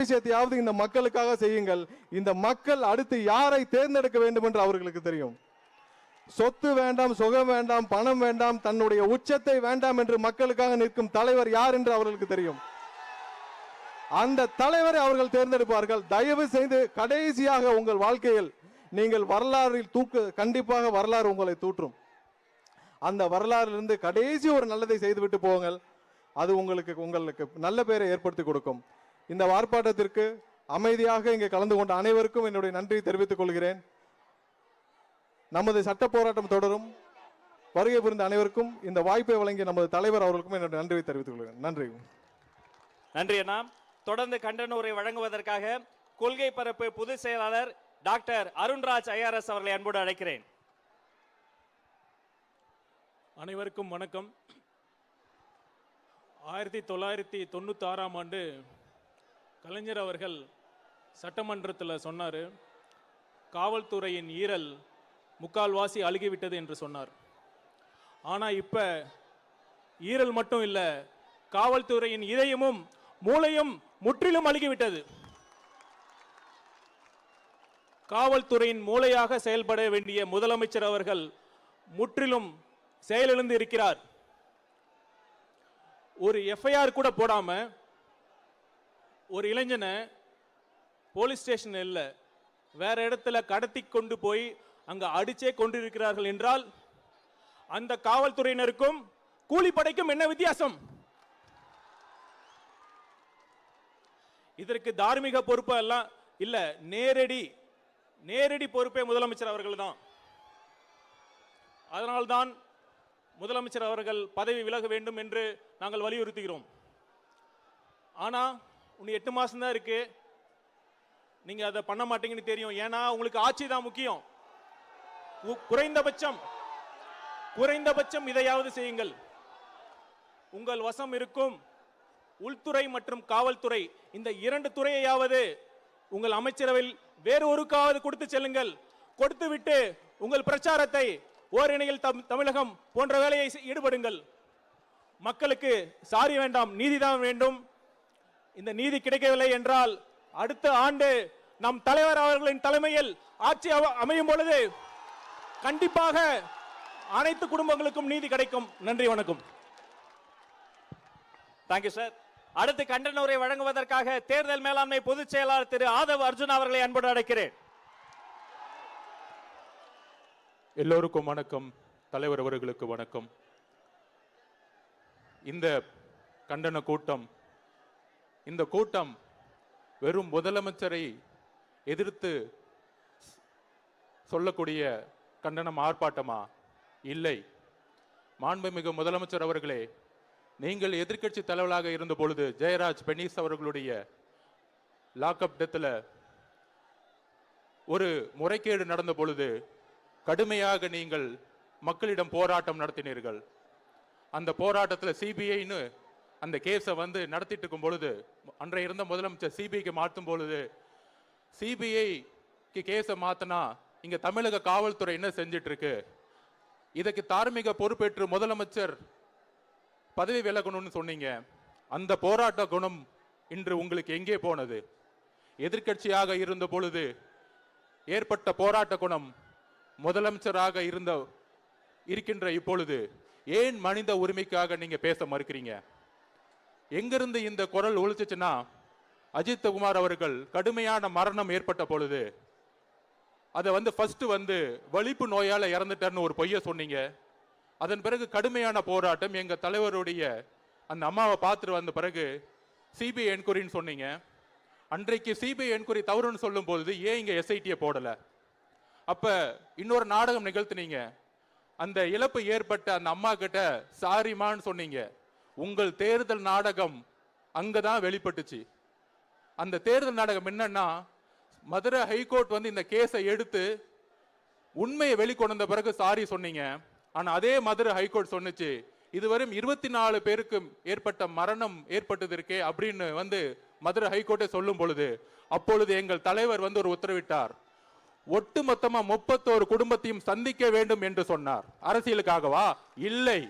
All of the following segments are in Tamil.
விஷயத்தையாவது இந்த மக்களுக்காக செய்யுங்கள். இந்த மக்கள் அடுத்து யாரை தேர்ந்தெடுக்க வேண்டும் என்று அவர்களுக்கு தெரியும். சொத்து வேண்டாம் சுகம் வேண்டாம் பணம் வேண்டாம் தன்னுடைய உச்சத்தை வேண்டாம் என்று மக்களுக்காக நிற்கும் தலைவர் யார் என்று அவர்களுக்கு தெரியும். அந்த தலைவரை அவர்கள் தேர்ந்தெடுப்பார்கள். தயவு செய்து கடைசியாக உங்கள் வாழ்க்கையில் நீங்கள் வரலாறில் தூக்கு கண்டிப்பாக வரலாறு உங்களை தூற்றும். அந்த வரலாறிலிருந்து கடைசி ஒரு நல்லதை செய்துவிட்டு போங்கள். அது உங்களுக்கு உங்களுக்கு நல்ல பேரை ஏற்படுத்தி கொடுக்கும். இந்த ஆர்ப்பாட்டத்திற்கு அமைதியாக இங்கே கலந்து கொண்ட அனைவருக்கும் என்னுடைய நன்றியை தெரிவித்துக் கொள்கிறேன். நமது சட்ட போராட்டம் தொடரும். வருகை புரிந்த அனைவருக்கும் இந்த வாய்ப்பை வழங்கிய நமது தலைவர் அவர்களுக்கும் என்னுடைய நன்றியை தெரிவித்துக் கொள்கிறேன். நன்றி. நன்றி அண்ணா. தொடர்ந்து கண்டன உரை வழங்குவதற்காக கொள்கை பரப்பு பொதுச் செயலாளர் டாக்டர் அருண்ராஜ் ஐஆர்எஸ் அவர்களை அன்போடு அழைக்கிறேன். அனைவருக்கும் வணக்கம். ஆயிரத்தி தொள்ளாயிரத்தி தொண்ணூற்றி ஆறாம் ஆண்டு கலைஞர் அவர்கள் சட்டமன்றத்தில் சொன்னார் காவல்துறையின் ஈரல் முக்கால்வாசி அழுகிவிட்டது என்று சொன்னார். ஆனால் இப்போ ஈரல் மட்டும் இல்லை காவல்துறையின் இதயமும் மூளையும் முற்றிலும் அழுகிவிட்டது. காவல்துறையின் மூளையாக செயல்பட வேண்டிய முதலமைச்சர் அவர்கள் முற்றிலும் செயலிழந்து இருக்கிறார். ஒரு எஃப்ஐஆர் கூட போடாமல் ஒரு இளைஞனை போலீஸ் ஸ்டேஷன் இல்லை வேற இடத்துல கடத்தி கொண்டு போய் அங்கு அடிச்சே கொண்டிருக்கிறார்கள் என்றால் அந்த காவல்துறையினருக்கும் கூலிப்படைக்கும் என்ன வித்தியாசம்? இதற்கு தார்மீக பொறுப்பு எல்லாம் இல்ல நேரடி நேரடி பொறுப்பே முதலமைச்சர் அவர்கள் தான். அதனால்தான் முதலமைச்சர் அவர்கள் பதவி விலக வேண்டும் என்று நாங்கள் வலியுறுத்துகிறோம். ஆனா இன்னும் எட்டு மாதம் தான் இருக்கு. நீங்க அதை பண்ண மாட்டீங்கன்னு தெரியும். ஏன்னா உங்களுக்கு ஆட்சி தான் முக்கியம். குறைந்தபட்சம் குறைந்தபட்சம் இதையாவது செய்யுங்கள். உங்கள் வசம் இருக்கும். உள்துறை மற்றும் காவல்துறை இந்த இரண்டு துறையையாவது உங்கள் அமைச்சரவையில் வேறு ஒருக்காவது கொடுத்து செல்லுங்கள். கொடுத்து விட்டு உங்கள் பிரச்சாரத்தை ஓரிணையில் தம் தமிழகம் போன்ற வேலையை செய்- ஈடுபடுங்கள். மக்களுக்கு சாரி வேண்டாம் நீதிதான் வேண்டும். இந்த நீதி கிடைக்கவில்லை என்றால் அடுத்த ஆண்டு நம் தலைவர் அவர்களின் தலைமையில் ஆட்சி அமையும் பொழுது கண்டிப்பாக அனைத்து குடும்பங்களுக்கும் நீதி கிடைக்கும். நன்றி வணக்கம். தேங்க்யூ சார் அடுத்து கண்டன உரை வழங்குவதற்காக தேர்தல் மேலாண்மை பொதுச் செயலாளர் திரு ஆதவ் அர்ஜுன் அவர்களை அன்போடு அழைக்கிறேன். எல்லோருக்கும் வணக்கம். தலைவர் அவர்களுக்கு வணக்கம். இந்த கண்டன கூட்டம் இந்த கூட்டம் வெறும் முதலமைச்சரை எதிர்த்து சொல்லக்கூடிய கண்டனம் ஆர்ப்பாட்டமா? இல்லை. மாண்புமிகு முதலமைச்சர் அவர்களே நீங்கள் எதிர்க்கட்சி தலைவராக இருந்த பொழுது ஜெயராஜ் பெனீஸ் அவர்களுடைய லாக்அப் டெத்தில் ஒரு முறைகேடு நடந்த பொழுது கடுமையாக நீங்கள் மக்களிடம் போராட்டம் நடத்தினீர்கள். அந்த போராட்டத்தில் சிபிஐன்னு அந்த கேஸை வந்து நடத்திட்டு இருக்கும் பொழுது அன்றைய இருந்த முதலமைச்சர் சிபிஐக்கு மாற்றும் பொழுது சிபிஐக்கு கேஸை மாற்றினா இங்கே தமிழக காவல்துறை என்ன செஞ்சிட்டு இருக்கு இதுக்கு தார்மீக பொறுப்பேற்று முதலமைச்சர் பதவி விலகணும்னு சொன்னீங்க. அந்த போராட்ட குணம் இன்று உங்களுக்கு எங்கே போனது? எதிர்க்கட்சியாக இருந்த பொழுது ஏற்பட்ட போராட்ட குணம் முதலமைச்சராக இருந்த இருக்கின்ற இப்பொழுது ஏன் மனித உரிமைக்காக நீங்க பேச மறுக்கிறீங்க? எங்கிருந்து இந்த குரல் ஒழிச்சிச்சுன்னா அஜித் குமார் அவர்கள் கடுமையான மரணம் ஏற்பட்ட பொழுது அதை வந்து ஃபர்ஸ்ட் வந்து வலிப்பு நோயால் இறந்துட்டார்னு ஒரு பொய்ய சொன்னீங்க. அதன் பிறகு கடுமையான போராட்டம் எங்கள் தலைவருடைய அந்த அம்மாவை பார்த்துட்டு வந்த பிறகு சிபிஐ என்கொயரின்னு சொன்னீங்க. அன்றைக்கு சிபிஐ என்கொயரி தவறுன்னு சொல்லும் பொழுது ஏன் இங்கே எஸ்ஐடியை போடலை? அப்போ இன்னொரு நாடகம் நிகழ்த்தினீங்க. அந்த இழப்பு ஏற்பட்ட அந்த அம்மா கிட்ட சாரிமான்னு சொன்னீங்க. உங்கள் தேர்தல் நாடகம் அங்கே தான் வெளிப்பட்டுச்சு. அந்த தேர்தல் நாடகம் என்னன்னா மதுரை ஹைகோர்ட் வந்து இந்த கேஸை எடுத்து உண்மையை வெளிக்கொண்ட பிறகு சாரி சொன்னீங்க. ஆனால் அதே மதுரை ஹைகோர்ட் சொன்னுச்சு இதுவரையும் இருபத்தி நாலு பேருக்கு ஏற்பட்ட மரணம் ஏற்பட்டது இருக்கே அப்படின்னு வந்து மதுரை ஹைகோர்ட்டே சொல்லும் பொழுது அப்பொழுது எங்கள் தலைவர் வந்து ஒரு உத்தரவிட்டார். ஒட்டு மொத்தமா முப்பத்தோரு குடும்பத்தையும் சந்திக்க வேண்டும் என்று சொன்னார். அரசியலுக்காகவா? இல்லை.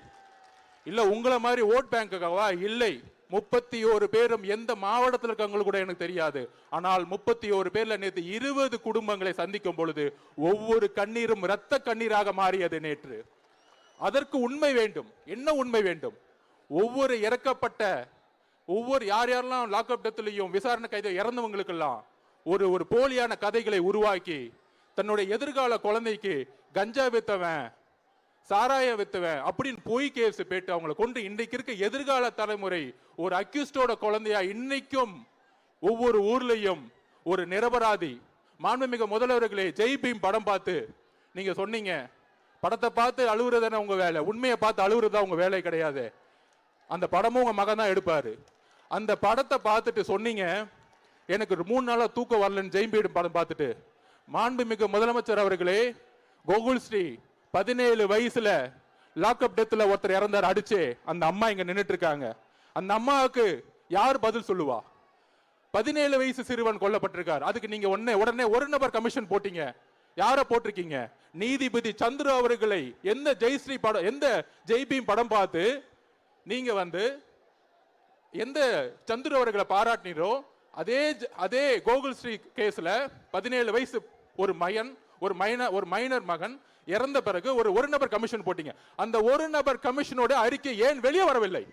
இல்லை உங்களை மாதிரி ஓட் பேங்குக்காவா? இல்லை. முப்பத்தி ஒரு பேரும் எந்த மாவட்டத்தில் இருக்காங்க கூட எனக்கு தெரியாது. ஆனால் முப்பத்தி ஒரு பேரில் நேற்று இருபது குடும்பங்களை சந்திக்கும் பொழுது ஒவ்வொரு கண்ணீரும் இரத்த கண்ணீராக மாறியது நேற்று. அதற்கு உண்மை வேண்டும். என்ன உண்மை வேண்டும்? ஒவ்வொரு இறக்கப்பட்ட ஒவ்வொரு யார் யாரெல்லாம் லாக்அப் டெத்லையும் விசாரணை கைதை இறந்தவங்களுக்கெல்லாம் ஒரு ஒரு போலியான கதைகளை உருவாக்கி தன்னுடைய எதிர்கால குழந்தைக்கு கஞ்சா வித்தவன் சாராய வித்துவன் அப்படின்னு பொய் கேஸ் போயிட்டு அவங்களை கொண்டு இன்றைக்கு இருக்க எதிர்கால தலைமுறை ஒரு அக்யூஸ்டோட குழந்தையா இன்னைக்கும் ஒவ்வொரு ஊர்லயும் ஒரு நிரபராதி. மாண்புமிகு முதல்வர்களே ஜெய் பீம் படம் பார்த்து நீங்க சொன்னீங்க படத்தை பார்த்து அழுகுறதானே உங்க வேலை? உண்மையை பார்த்து அழுகுறதா உங்க வேலை கிடையாது. அந்த படமும் உங்க மகன் தான் எடுப்பாரு. அந்த படத்தை பார்த்துட்டு சொன்னீங்க எனக்கு ஒரு மூணு நாளா தூக்கம் வரலன்னு ஜெயம்பீடும் படம் பார்த்துட்டு. மாண்புமிகு முதலமைச்சர் அவர்களே கோகுல் ஸ்ரீ பதினேழு வயசுல லாக்அப் டெத்தில் ஒருத்தர் இறந்தார் அடிச்சு. அந்த அம்மா இங்க நின்றுட்டு இருக்காங்க அந்த அம்மாவுக்கு யார் பதில் சொல்லுவா? பதினேழு வயசு சிறுவன் கொல்லப்பட்டிருக்கார். அதுக்கு நீங்க உடனே உடனே ஒரு நபர் கமிஷன் போட்டீங்க. யாரை போட்டிருக்கீங்க? நீதிபதி சந்துரு அவர்களை எந்த ஜெய்ஸ்ரீ படம் எந்த ஜெய்பீம் படம் பார்த்து நீங்க வந்து எந்த சந்துரு அவர்களை பாராட்டினீரோ அதே ஜ- அதே கோகுல் ஸ்ரீ கேஸ்ல பதினேழு வயசு ஒரு மகன் ஒரு மைனர் ஒரு மைனர் மகன் இறந்த பிறகு ஒரு ஒரு நபர் கமிஷன் போட்டீங்க. அந்த ஒரு நபர் கமிஷனோட அறிக்கை ஏன் வெளியே வரவில்லை?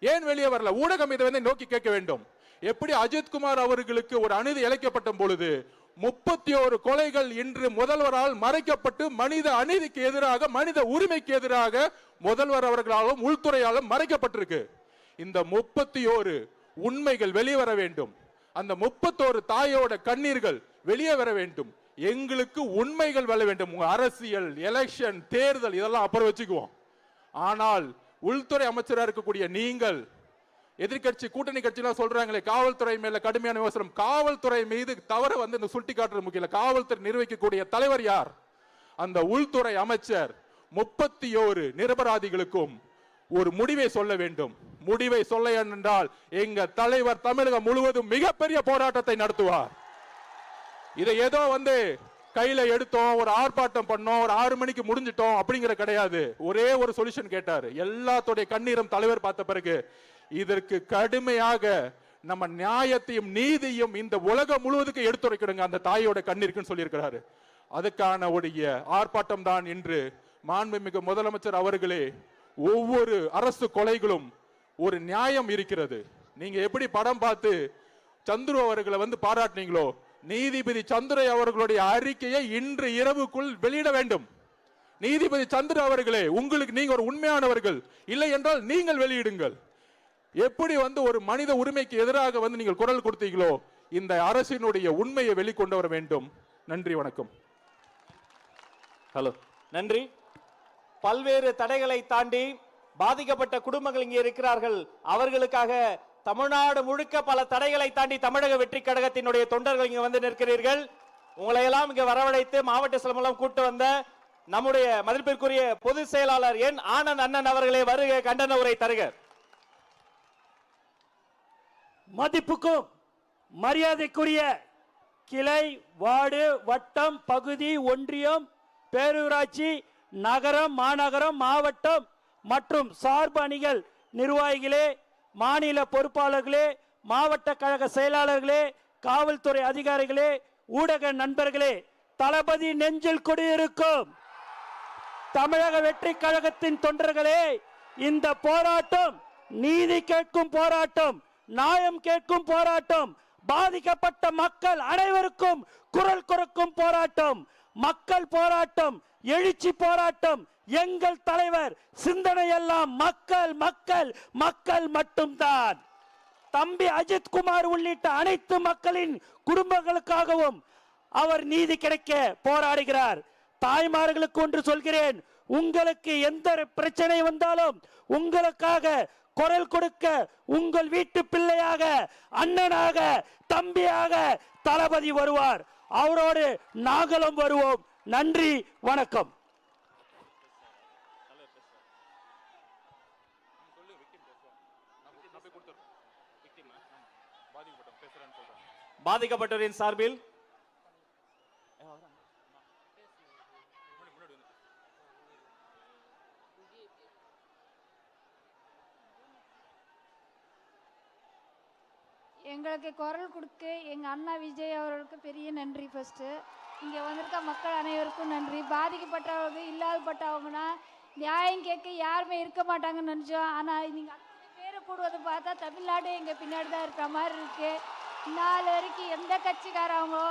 ஏன் வெளியே வரல? ஊடகம் இதை வந்து நோக்கி கேட்க வேண்டும். எப்படி அஜித்குமார் அவர்களுக்கு ஒரு அநீதி இழைக்கப்பட்ட பொழுது முப்பத்தி ஒரு கொலைகள் இன்று முதல்வரால் மறைக்கப்பட்டு மனித அநீதிக்கு எதிராக மனித உரிமைக்கு எதிராக முதல்வர் அவர்களாலும் உள்துறையாலும் மறைக்கப்பட்டிருக்கு. இந்த முப்பத்தி ஓரு உண்மைகள் வெளியே வர வேண்டும். அந்த முப்பத்தோரு தாயோட கண்ணீர்கள் வெளியே வர வேண்டும். எங்களுக்கு உண்மைகள் வர வேண்டும். உங்க அரசியல் எலெக்ஷன் தேர்தல் இதெல்லாம் அப்புறம் வச்சுக்குவோம். ஆனால் உள்துறை அமைச்சராக இருக்கக்கூடிய நீங்கள் எதிர்க்கட்சி கூட்டணி கட்சிலாம் சொல்றாங்களே காவல்துறை மேல கடுமையான விமர்சனம். காவல்துறை மீது தவற வந்து இந்த சுட்டி காட்டுறது முக்கியம் காவல்துறை நிர்வகிக்கக்கூடிய தலைவர் யார்? அந்த உள்துறை அமைச்சர் முப்பத்தி ஓரு நிரபராதிகளுக்கும் ஒரு முடிவை சொல்ல வேண்டும். முடிவை சொல்ல என்றால் எங்க தலைவர் தமிழகம் முழுவதும் மிகப்பெரிய போராட்டத்தை நடத்துவார். இதை ஏதோ வந்து கையில எடுத்தோம் ஒரு ஆர்ப்பாட்டம் பண்ணோம் ஒரு ஆறு மணிக்கு முடிஞ்சிட்டோம் அப்படிங்கிற கிடையாது. ஒரே ஒரு சொல்யூஷன் கேட்டார். எல்லாத்துடைய கண்ணீரும் தலைவர் பார்த்த பிறகு இதற்கு கடுமையாக நம்ம நியாயத்தையும் நீதியும் இந்த உலகம் முழுவதுக்கு எடுத்துரைக்கணுங்க. அந்த தாயோட கண்ணீருக்குன்னு சொல்லியிருக்கிறாரு. அதுக்கான உடைய ஆர்ப்பாட்டம் தான் இன்று மாண்புமிகு முதலமைச்சர் அவர்களே ஒவ்வொரு அரசு கொலைகளும் ஒரு நியாயம் இருக்கிறது. நீங்க எப்படி படம் பார்த்து சந்துரு அவர்களை வந்து பாராட்டினீங்களோ நீதிபதி சந்துரை அவர்களுடைய அறிக்கையை இன்று இரவுக்குள் வெளியிட வேண்டும். நீதிபதி சந்திர அவர்களே உங்களுக்கு நீங்க ஒரு உண்மையானவர்கள். இல்லை என்றால் நீங்கள் வெளியிடுங்கள். எப்படி வந்து ஒரு மனித உரிமைக்கு எதிராக வந்து நீங்கள் குரல் கொடுத்தீங்களோ இந்த அரசினுடைய உண்மையை வெளிக்கொண்டு வர வேண்டும். நன்றி வணக்கம். ஹலோ நன்றி. பல்வேறு தடைகளை தாண்டி பாதிக்கப்பட்ட குடும்பங்கள் இங்கே இருக்கிறார்கள். அவர்களுக்காக தமிழ்நாடு முழுக்க பல தடைகளை தாண்டி தமிழக வெற்றி கழகத்தினுடைய தொண்டர்கள் இங்க வந்து நிற்கிறீர்கள். உங்களை எல்லாம் இங்க வரவழைத்து மாவட்ட சிலமெல்லாம் கூட்டு வந்த நம்முடைய மதிப்பிற்குரிய பொதுச் செயலாளர் என் ஆனந்த் அண்ணன் அவர்களே வருக கண்டன உரை தருக. மதிப்புக்கும் மரியாதைக்குரிய கிளை வார்டு வட்டம் பகுதி ஒன்றியம் பேரூராட்சி நகரம் மாநகரம் மாவட்டம் மற்றும் சார்பு அணிகள் நிர்வாகிகளே மாநில பொறுப்பாளர்களே மாவட்ட கழக செயலாளர்களே காவல்துறை அதிகாரிகளே ஊடக நண்பர்களே தளபதி நெஞ்சில் குடியிருக்கும் தமிழக வெற்றி கழகத்தின் தொண்டர்களே இந்த போராட்டம் நீதி கேட்கும் போராட்டம் நியாயம் கேட்கும் போராட்டம் பாதிக்கப்பட்ட மக்கள் அனைவருக்கும் குரல் கொடுக்கும் போராட்டம் மக்கள் போராட்டம் எழுச்சி போராட்டம் எங்கள் தலைவர் சிந்தனை எல்லாம் மக்கள் மக்கள் மக்கள் மட்டும்தான். தம்பி அஜித் குமார் உள்ளிட்ட அனைத்து மக்களின் குடும்பங்களுக்காகவும் அவர் நீதி கிடைக்க போராடுகிறார். தாய்மார்களுக்கு ஒன்று சொல்கிறேன் உங்களுக்கு எந்த ஒரு பிரச்சனை வந்தாலும் உங்களுக்காக குரல் கொடுக்க உங்கள் வீட்டு பிள்ளையாக அண்ணனாக தம்பியாக தளபதி வருவார். அவரோடு நாங்களும் வருவோம். நன்றி வணக்கம். பாதிக்கப்பட்டவரின் சார்பில் எங்களுக்கு குரல் கொடுக்க எங்கள் அண்ணா விஜய் அவர்களுக்கு பெரிய நன்றி ஃபஸ்ட்டு இங்கே வந்திருக்க மக்கள் அனைவருக்கும் நன்றி. பாதிக்கப்பட்டவங்க இல்லாதப்பட்டவங்கன்னா நியாயம் கேட்க யாருமே இருக்க மாட்டாங்கன்னு நினச்சோம். ஆனால் நீங்கள் பேரை கூடுவதை பார்த்தா தமிழ்நாடு எங்கள் பின்னாடி தான் இருக்கிற மாதிரி இருக்குது நாலு வரைக்கும் எந்த கட்சிக்காரங்களோ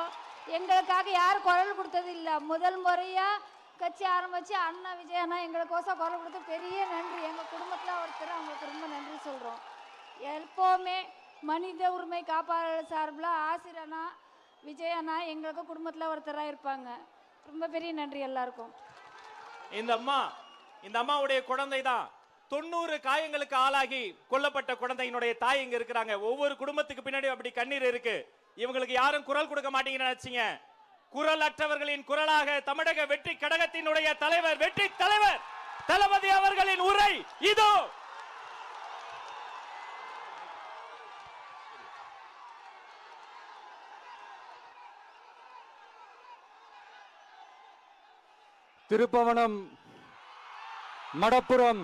எங்களுக்காக யாரும் குரல் கொடுத்தது இல்லை. முதல் முறையாக கட்சி ஆரம்பித்து அண்ணா விஜயண்ணா எங்களுக்கோசம் குரல் கொடுத்து பெரிய நன்றி. எங்கள் குடும்பத்தில் ஒருத்தர் அவங்களுக்கு ரொம்ப நன்றி சொல்கிறோம் எப்போவுமே மனித உரிமை காப்பாளர் சார்பில் ஆசிரியனா விஜயண்ணா எங்களுக்கும் எங்களுக்கு குடும்பத்தில் ஒருத்தராக இருப்பாங்க. ரொம்ப பெரிய நன்றி எல்லாருக்கும். இந்த அம்மா இந்த அம்மாவுடைய குழந்தை தான் தொண்ணூறு காயங்களுக்கு ஆளாகி கொல்லப்பட்ட குழந்தையினுடைய தாய் இங்க இருக்கிறாங்க. ஒவ்வொரு குடும்பத்துக்கு பின்னாடி அப்படி கண்ணீர் இருக்கு. இவங்களுக்கு யாரும் குரல் கொடுக்க மாட்டீங்கன்னு நினைச்சீங்க. குரல் அற்றவர்களின் குரலாக தமிழக வெற்றி கழகத்தினுடைய தலைவர் வெற்றி தலைவர் தளபதி அவர்களின் உரை இதோ. திருப்பவனம் மடப்புறம்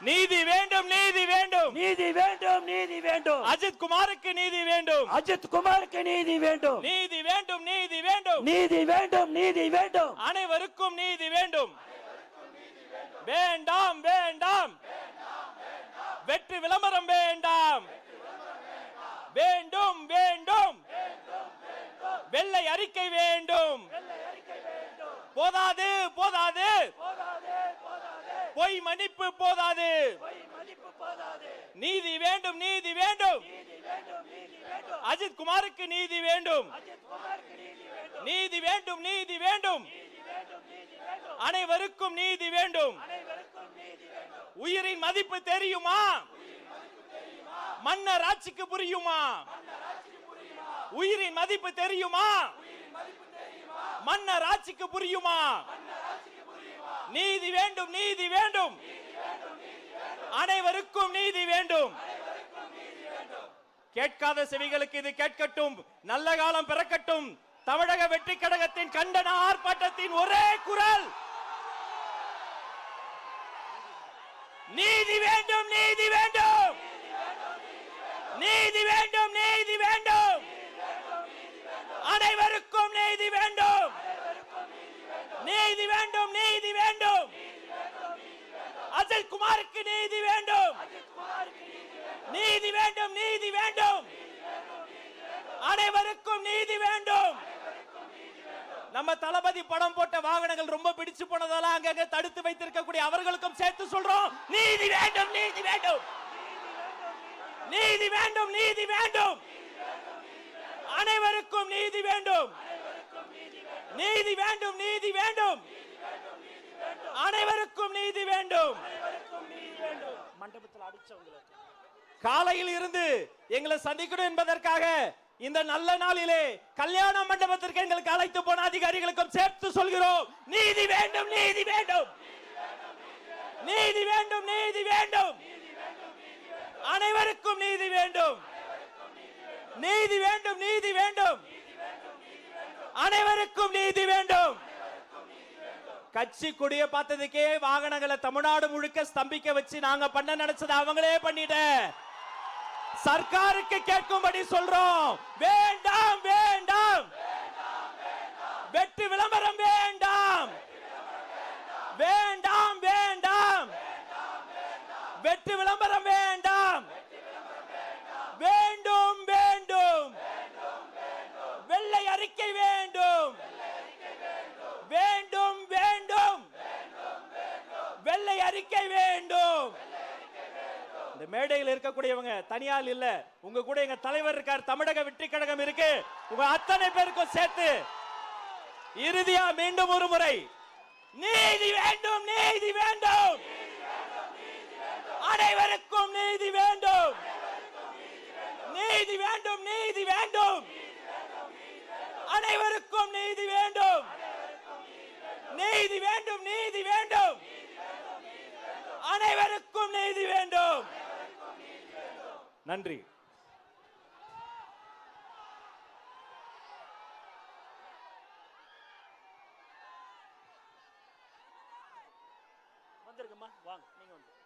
நீதி வேண்டும் நீதி வேண்டும். நீதி வேண்டும் நீதி வேண்டும். அஜித் குமாருக்கு நீதி வேண்டும். அஜித் குமாருக்கு நீதி வேண்டும். நீதி வேண்டும் நீதி வேண்டும். நீதி வேண்டும் நீதி வேண்டும். அனைவருக்கும் நீதி வேண்டும். வேண்டாம் வேண்டாம். வெற்றி விளம்பரம் வேண்டாம். வேண்டும் வேண்டும். வெள்ளை அறிக்கை வேண்டும். போதாது போதாது. பொய் மன்னிப்பு போதாது. நீதி வேண்டும் நீதி வேண்டும். அஜித் குமாருக்கு நீதி வேண்டும். நீதி வேண்டும் நீதி வேண்டும். அனைவருக்கும் நீதி வேண்டும். உயிரின் மதிப்பு தெரியுமா? மன்னர் ஆட்சிக்கு புரியுமா? உயிரின் மதிப்பு தெரியுமா? மன்னர் ஆட்சிக்கு புரியுமா? நீதி வேண்டும் நீதி வேண்டும். அனைவருக்கும் நீதி வேண்டும். கேட்காத செவிகளுக்கு இது கேட்கட்டும். நல்ல காலம் பிறக்கட்டும். தமிழக வெற்றி கழகத்தின் கண்டன ஆர்ப்பாட்டத்தின் ஒரே குரல். நீதி வேண்டும் நீதி வேண்டும். நீதி வேண்டும் நீதி வேண்டும். அனைவருக்கும் நீதி வேண்டும். நீதி வேண்டும் நீதி குமாருக்கு நீதி வேண்டும். நீதி வேண்டும் நீதி வேண்டும். அனைவருக்கும் நீதி வேண்டும். நம்ம தளபதி படம் போட்ட வாகனங்கள் ரொம்ப பிடிச்சு போனதால அங்கங்க தடுத்து வைத்திருக்கக்கூடிய அவர்களுக்கும் சேர்த்து சொல்றோம். நீதி வேண்டும் நீதி வேண்டும். நீதி வேண்டும் நீதி வேண்டும். அனைவருக்கும் நீதி வேண்டும். நீதி வேண்டும் நீதி வேண்டும். அனைவருக்கும் நீதி வேண்டும். மண்டபத்தில் அடிச்சவங்களுக்கு காலையில் இருந்து எங்களை சந்திக்கணும் என்பதற்காக இந்த நல்ல நாளிலே கல்யாண மண்டபத்திற்கு எங்களுக்கு அழைத்து போன அதிகாரிகளுக்கும் சேர்த்து சொல்கிறோம். நீதி வேண்டும் நீதி வேண்டும். நீதி வேண்டும் நீதி வேண்டும். அனைவருக்கும் நீதி வேண்டும். நீதி வேண்டும் நீதி வேண்டும். அனைவருக்கும் நீதி வேண்டும். கட்சி கொடிய பார்த்ததுக்கே வாகனங்களை தமிழ்நாடு முழுக்க ஸ்தம்பிக்க வச்சு நாங்க பண்ண நினைச்சது அவங்களே பண்ணிட்ட. சர்க்காருக்கு கேட்கும்படி சொல்றோம். வேண்டாம் வேண்டாம். வெற்றி விளம்பரம் வேண்டாம் வேண்டாம் வேண்டாம் வெற்றி விளம்பரம் வேண்டாம் வேண்டும் வேண்டும் வெள்ளை அறிக்கை வேண்டும் வேண்டும் வேண்டும் வெள்ளை அறிக்கை வேண்டும் இந்த மேடையில் இருக்கக்கூடியவங்க தனியால் இல்ல. உங்க கூட எங்க தலைவர் இருக்கார் தமிழக வெற்றி கழகம் இருக்கு. உங்க அத்தனை பேருக்கும் சேர்த்து இறுதியா மீண்டும் ஒரு முறை நீதி வேண்டும் நீதி வேண்டும் அனைவருக்கும் நீதி வேண்டும் நீதி வேண்டும் நீதி வேண்டும் அனைவருக்கும் நீதி வேண்டும் நீதி வேண்டும் நீதி வேண்டும் அனைவருக்கும் நீதி வேண்டும் நன்றி. வந்துருங்கம்மா வாங்க நீங்க வந்து.